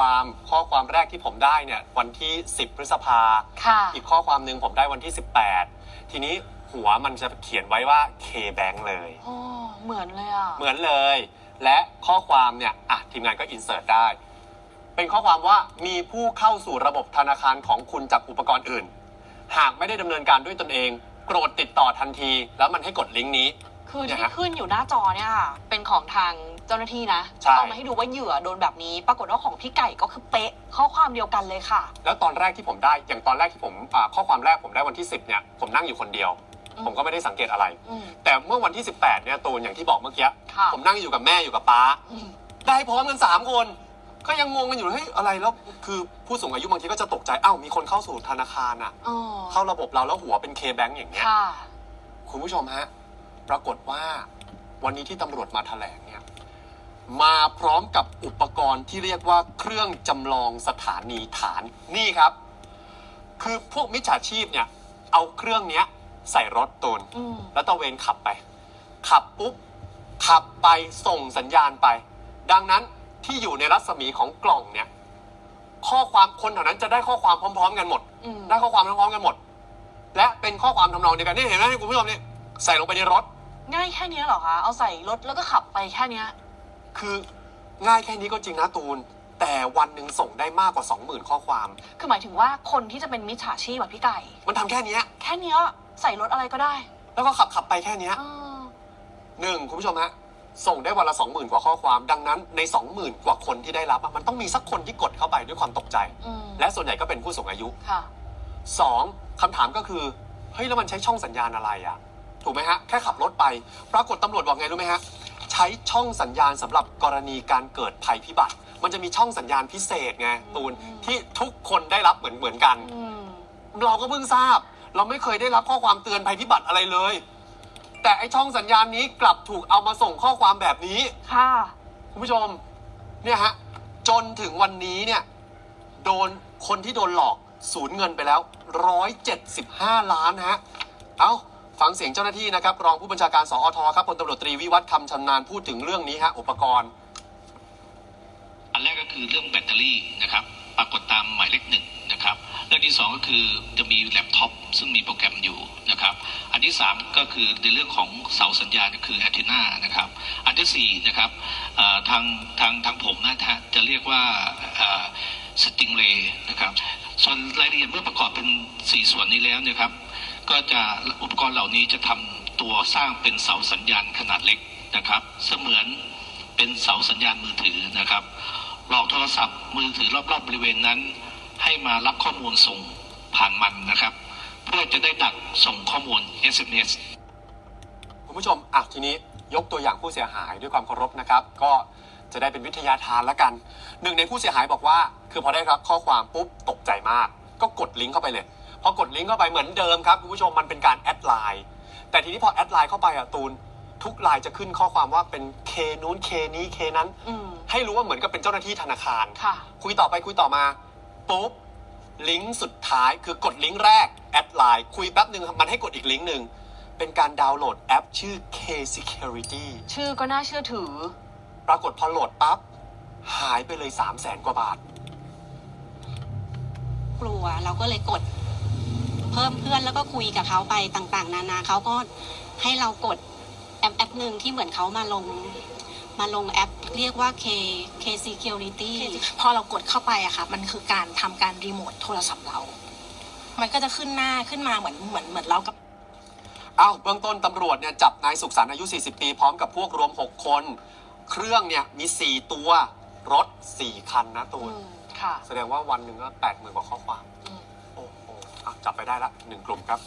ความข้อความแรกที่ผมได้เนี่ยวันที่ 10 พฤษภา ค่ะ อีกข้อความหนึ่งผมได้วันที่ 18 ทีนี้หัวมันจะเขียนไว้ว่า K Bank เลย โอ้เหมือนเลยอะ เหมือนเลย และข้อความเนี่ยอะทีมงานก็อินเสิร์ตได้ เป็นข้อความว่ามีผู้เข้าสู่ระบบธนาคารของคุณจากอุปกรณ์อื่น หากไม่ได้ดำเนินการด้วยตนเอง โปรดติดต่อทันที แล้วมันให้กดลิงก์นี้ คือเนี่ยที่ฮะขึ้นอยู่หน้าจอเนี่ยค่ะเป็นของทางเจ้าหน้าที่นะใช่ เอามาให้ดูว่าเหยื่อโดนแบบนี้ ปรากฏว่าของพี่ไก่ก็คือเป๊ะข้อความเดียวกันเลยค่ะ แล้วตอนแรกที่ผมได้ อย่างตอนแรกที่ผมอ่าข้อความแรกผมได้วันที่ 10เนี่ย ผมนั่งอยู่คนเดียว อืม ผมก็ไม่ได้สังเกตอะไร อืมแต่เมื่อวันที่ 18เนี่ยตูนอย่างที่บอกเมื่อกี้ ค่ะผมนั่งอยู่กับแม่อยู่กับป้า อืมได้พร้อมกันสามคน ก็ยังงงกันอยู่เฮ้ยอะไรแล้ว คือผู้สูงอายุบางทีก็จะตกใจอ้าวมีคนเข้าสู่ธนาคารอะ อ๋อเข้าระบบเราแล้วหัวเป็นเคแบงอย่างเงี้ย ค่ะ คุณผู้ชมฮะ ปรากฏว่าวันนี้ที่ตำรวจมาแถลงเนี่ยมาพร้อมกับอุปกรณ์ที่เรียกว่าเครื่องจำลองสถานีฐานนี่ครับ คือพวกมิจฉาชีพเนี่ยเอาเครื่องเนี้ยใส่รถตูนอืมแล้วตระเวนขับไป ขับปุ๊บขับไปส่งสัญญาณไป ดังนั้นที่อยู่ในรัศมีของกล่องเนี่ย ข้อความคนแถวนั้นจะได้ข้อความพร้อม ๆ กันหมดอืมได้ข้อความพร้อมๆกันหมด และเป็นข้อความทำนองเดียวกันนี่เห็นไหมคุณผู้ชมนี่ใส่ลงไปในรถ ง่ายแค่เนี้ยเหรอคะเอาใส่รถแล้วก็ขับไปแค่เนี้ยคือง่ายแค่นี้ก็จริงนะตูน แต่วันหนึ่งส่งได้มากกว่า 20,000 ข้อความ คือหมายถึงว่าคนที่จะเป็นมิจฉาชีพแบบพี่ไก่ มันทำแค่เนี้ย แค่เนี้ยใส่รถอะไรก็ได้แล้วก็ขับขับไปแค่เนี้ยเออหนึ่งคุณผู้ชมฮะส่งได้วันละ 20,000 กว่าข้อความ ดังนั้นใน 20,000 กว่าคนที่ได้รับอะมันต้องมีสักคนที่กดเข้าไปด้วยความตกใจ อืมและส่วนใหญ่ก็เป็นผู้สูงอายุ ค่ะสองคำถามก็คือ เฮ้ย แล้วมันใช้ช่องสัญญาณอะไรอะ ถูกไหมฮะ แค่ขับรถไป ปรากฏตำรวจบอกไงรู้ไหมฮะ ใช้ช่องสัญญาณสำหรับกรณีการเกิดภัยพิบัติ มันจะมีช่องสัญญาณพิเศษไงตูนอืมที่ทุกคนได้รับเหมือนเหมือนกัน อืม เราก็เพิ่งทราบ เราไม่เคยได้รับข้อความเตือนภัยพิบัติอะไรเลย แต่ไอช่องสัญญาณนี้กลับถูกเอามาส่งข้อความแบบนี้ ค่ะ คุณผู้ชมเนี่ยฮะจนถึงวันนี้เนี่ยโดนคนที่โดนหลอกสูญเงินไปแล้ว 175 ล้านนะฮะ เอา ฟังเสียงเจ้าหน้าที่นะครับ รองผู้บัญชาการสอทครับพลตำรวจตรีวิวัฒน์คำชำนาญพูดถึงเรื่องนี้ฮะอุปกรณ์ อันแรกก็คือเรื่องแบตเตอรี่นะครับ ปรากฏตามหมายเลขหนึ่งนะครับเรื่องที่สองก็คือจะมีแล็ปท็อปซึ่งมีโปรแกรมอยู่นะครับ อันที่สามก็คือในเรื่องของเสาสัญญาณก็คือแอนตินานะครับ อันที่สี่นะครับทางทางทางผมนะจะเรียกว่าสติงเลนะครับส่วนรายละเอียดเมื่อประกอบเป็นสี่ส่วนนี้แล้วเนะครับ ก็จะอุปกรณ์เหล่านี้จะทำตัวสร้างเป็นเสาสัญญาณขนาดเล็กนะครับ เสมือนเป็นเสาสัญญาณมือถือนะครับ หลอกโทรศัพท์มือถือรอบๆบริเวณนั้น ให้มารับข้อมูลส่งผ่านมันนะครับ เพื่อจะได้ดักส่งข้อมูล SMS คุณผู้ชมอะทีนี้ยกตัวอย่างผู้เสียหายด้วยความเคารพนะครับ ก็จะได้เป็นวิทยาทานละกัน หนึ่งในผู้เสียหายบอกว่า คือพอได้รับข้อความปุ๊บตกใจมาก ก็กดลิงก์เข้าไปเลย พอกดลิงก์เข้าไปเหมือนเดิมครับคุณผู้ชมมันเป็นการแอดไลน์แต่ทีนี้พอแอดไลน์เข้าไปอะตูนทุกไลน์จะขึ้นข้อความว่าเป็นเคนู้นเคนี้เคนั้น อืม ให้รู้ว่าเหมือนกับเป็นเจ้าหน้าที่ธนาคาร ค่ะ คุยต่อไปคุยต่อมาปุ๊บลิงก์สุดท้ายคือกดลิงก์แรกแอดไลน์คุยแป๊บหนึ่งมันให้กดอีกลิงก์หนึ่งเป็นการดาวน์โหลดแอปชื่อ K Security ชื่อก็น่าเชื่อถือ ปรากฏพอโหลดปั๊บหายไปเลย 3 0 0แสนกว่าบาท กลัวเราก็เลยกด เพิ่มเพื่อนแล้วก็คุยกับเขาไปต่าง ๆ นานาเขาก็ให้เรากดแอปแอปหนึ่งที่เหมือนเขามาลง มาลงแอปเรียกว่า K K Security พอเรากดเข้าไปอะค่ะ มันคือการทำการรีโมทโทรศัพท์เรา มันก็จะขึ้นหน้าขึ้นมาเหมือนเหมือนเหมือนเรากับ เอาเบื้องต้นตำรวจเนี่ยจับนายสุขสันต์อายุ 40 ปี พร้อมกับพวกรวม 6 คน เครื่องเนี่ยมี 4 ตัว รถ 4 คันนะตูนอืมค่ะ แสดงว่าวันหนึ่งก็ 8 0,000 กว่าข้อความอืมโอ้โหอะ จับไปได้ละหนึ่งกลุ่มครับ